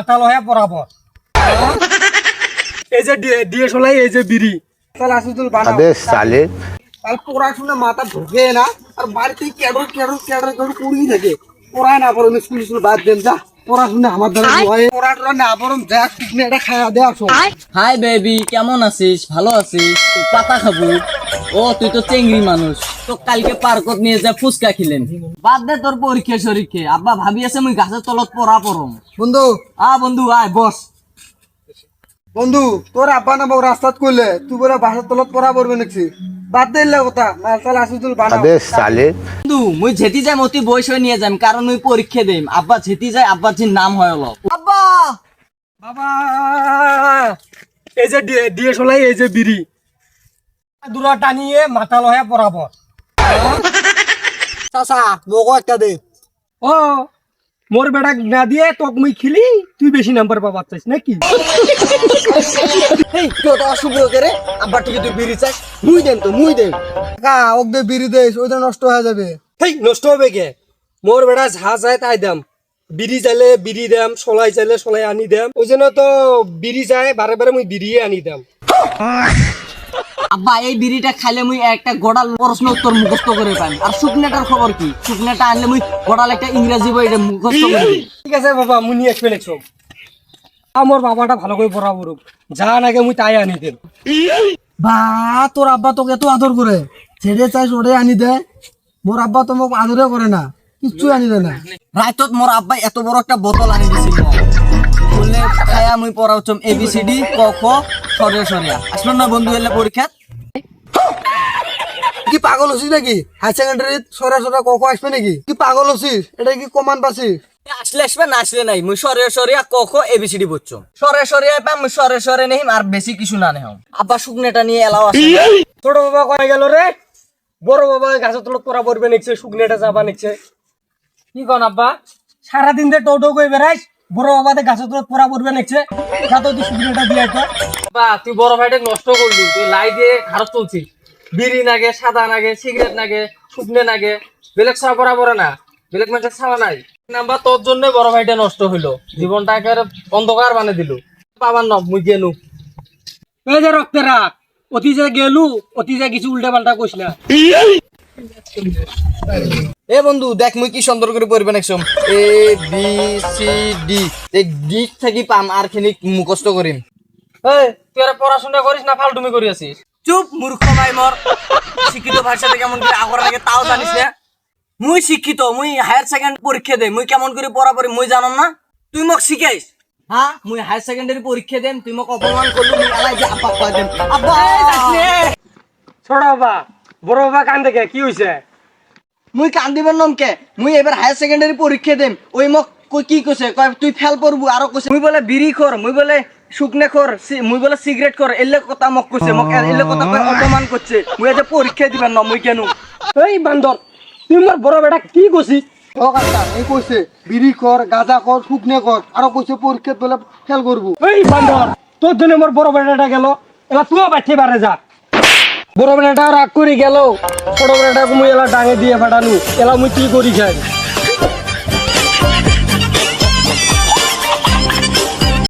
পাতাল হয়ে বরাবর। এই যে দিয়ে সোলাই এই যে বিড়ি। তাহলে পড়াশোনা মাথা না আর বাড়িতে থাকে। পড়ায় না পড়ুন স্কুল স্কুল বাদ দেন যা। পড়াশোনা আমার দ্বারা হয় পড়াশোনা না পড়ুন যা তুমি একটা খাওয়া আসো। হাই বেবি কেমন আছিস? ভালো আছিস? পাতা খাব। ও তুই তো চেংড়ি মানুষ। তো কালকে পার্কত নিয়ে যা ফুচকা খেলেন। বাদ দে তোর পরীক্ষা সরীক্ষা আব্বা ভাবি আছে মুই গাছের তলত পড়া পড়ম। বন্ধু। আ বন্ধু আয় বস। বন্ধু তোর আব্বা না বউ রাস্তাত কইলে তুই বলে বাসার তলত পড়া পড়বে নাকি? বাদ দে ইল্লা কথা মাল চাল আসুতুল বানাও। আবে সালে বন্ধু মুই যেতি যাই মতি বয়স হয়ে নিয়ে যাম কারণ মুই পরীক্ষা দেম। আব্বা যেতি যাই আব্বার জি নাম হয় হলো আব্বা! বাবা! এই যে ডিএ সোলাই এই যে বিড়ি দূরা টানিয়ে মাথা লহে বরাবর চাচা মোকো একটা দে। ও মোর বেটা না দিয়ে তোক মুই খিলি তুই বেশি নাম্বার পাবার চাইছ নাকি এই তুই তো অশুভ করে আব্বার থেকে তুই বিড়ি চাস মুই দেম তো মুই দেম। কা ওক দে বিড়ি দেস ওইটা নষ্ট হয়ে যাবে। হেই নষ্ট হবে কে? মোর বেটা যা যায় তাই দাম। বিড়ি চাইলে বিড়ি দাম সলাই চাইলে সলাই আনি দাম। ওই জন্য তো বিড়ি যায় বারে বারে মুই বিড়িয়ে আনি দাম। আব্বা এই বিড়িটা খাইলে মুই একটা গোড়াল প্রশ্ন উত্তর মুখস্থ করে পাই আর শুকনাটার খবর কি? শুকনাটা আনলে মুই গোড়াল একটা ইংরেজি বই এটা মুখস্থ করে ঠিক আছে বাবা মুনি এক্সপ্লেনেশন আমার বাবাটা ভালো করে পড়া পড়ুক। যা নাগে মুই তাই আনি দেব। বা তোর আব্বা তোকে এত আদর করে। ছেড়ে চাইস ওরে আনি দে। মোর আব্বা তো মোক আদরে করে না কিচ্ছু আনি দে না। রাইতত মোর আব্বা এত বড় একটা বোতল আনি দিছিল। বললে খায়া মুই পড়াউছম এ বি সি ডি ক খ। সরিয়া সরিয়া। আসলো না বন্ধু এলে পরীক্ষাত কি পাগল হচ্ছিস নাকি? হাই সেকেন্ডারিত সরা সরা কক আসবে নাকি? কি পাগল হচ্ছিস? এটা কি কমান পাচ্ছিস আসলে আসবে না, আসলে নাই। মুই সরিয়া সরিয়া, ক, খ এ বি সি ডি বুঝছম সরে সরিয়া পাম সরে সরে নেহিম, আর বেশি কিছু না নেহম। আব্বা শুকনেটা নিয়ে এলাও আসে ছোট বাবা কয়ে গেল রে? বড় বাবা গাছের তলত পড়া পড়বে নিচ্ছে, শুকনেটা যাবা নিচ্ছে। কি কন আব্বা? সারাদিন দে টো টো করে বেড়াইস বড় বাবা দে গাছের তলত পড়া পড়বে নিচ্ছে যা তো তুই শুকনেটা দিয়ে তো। বা তুই বড় ভাইটা নষ্ট করলি তুই লাই দিয়ে খারাপ চলছিস বিড়ি নাগে সাদা নাগে সিগারেট নাগে শুকনে নাগে বেলেগ ছাওয়া করা পড়ে না বেলেগ মানুষের ছাওয়া নাই। নাম্বার তোর জন্য বড় ভাইটা নষ্ট হইল। জীবনটা একেবারে অন্ধকার বানিয়ে দিল। বাবার নব মুই গেলু এই যে রক্তে রাখ অতি যে গেলু অতি যে কিছু উল্টা পাল্টা কইস না। এ বন্ধু দেখ মুই কি সুন্দর করে পড়বেন একদম এ বি সি ডি। এই ডি থাকি পাম আর খানি মুখস্থ করিম। এই তুই আর পড়াশোনা করিস না ফালতুমি করি আছিস? চুপ মূর্খ ভাই মোর। শিক্ষিত ভাষাতে কেমন করে আগর লাগে তাও জানিস না মুই শিক্ষিত মুই হায়ার সেকেন্ড পরীক্ষা দেই। মুই কেমন করে পড়া পড়ি মুই জানো না? তুই মোক শিখাইস হ্যাঁ মুই হায়ার সেকেন্ডারি পরীক্ষা দেম তুই মোক অপমান করলি মুই এলাই যে আব্বা কয় দেম। আব্বা! ছোট বাবা বড় বাবা কান দেখে কি হইছে? মুই কান্দিবেন নম কে? মুই এবার হায়ার সেকেন্ডারি পরীক্ষা দেম। ওই মোক কই কি কইছে? কয় তুই ফেল পড়বু আরও কইছে। মুই বলে বিড়ি খোর। মুই বলে শুকনে খোর। সি- মুই বলে সিগারেট খোর। এলে কথা মোক কইছে মোক এলে কথা কই অপমান করছে। মুই যে পরীক্ষা দিবেন না মুই কেন? এই বান্দর তুই মোর বড় বেটা কি কইছিস? এই কইছে বিড়ি কর গাঁজা কর শুকনে কর আরও কইছে পরীক্ষাত বলে খেল করব। এই বান্দর তোর জন্য মোর বড় বেটাটা গেল। এবার তুইও বাচ্চা পারে যা। বড় বেটাটা রাগ করে গেল, ছোট বেটাটাকে মুই এলা ডাঙে দিয়ে ফাটানু এলা মুই কি করি খাই?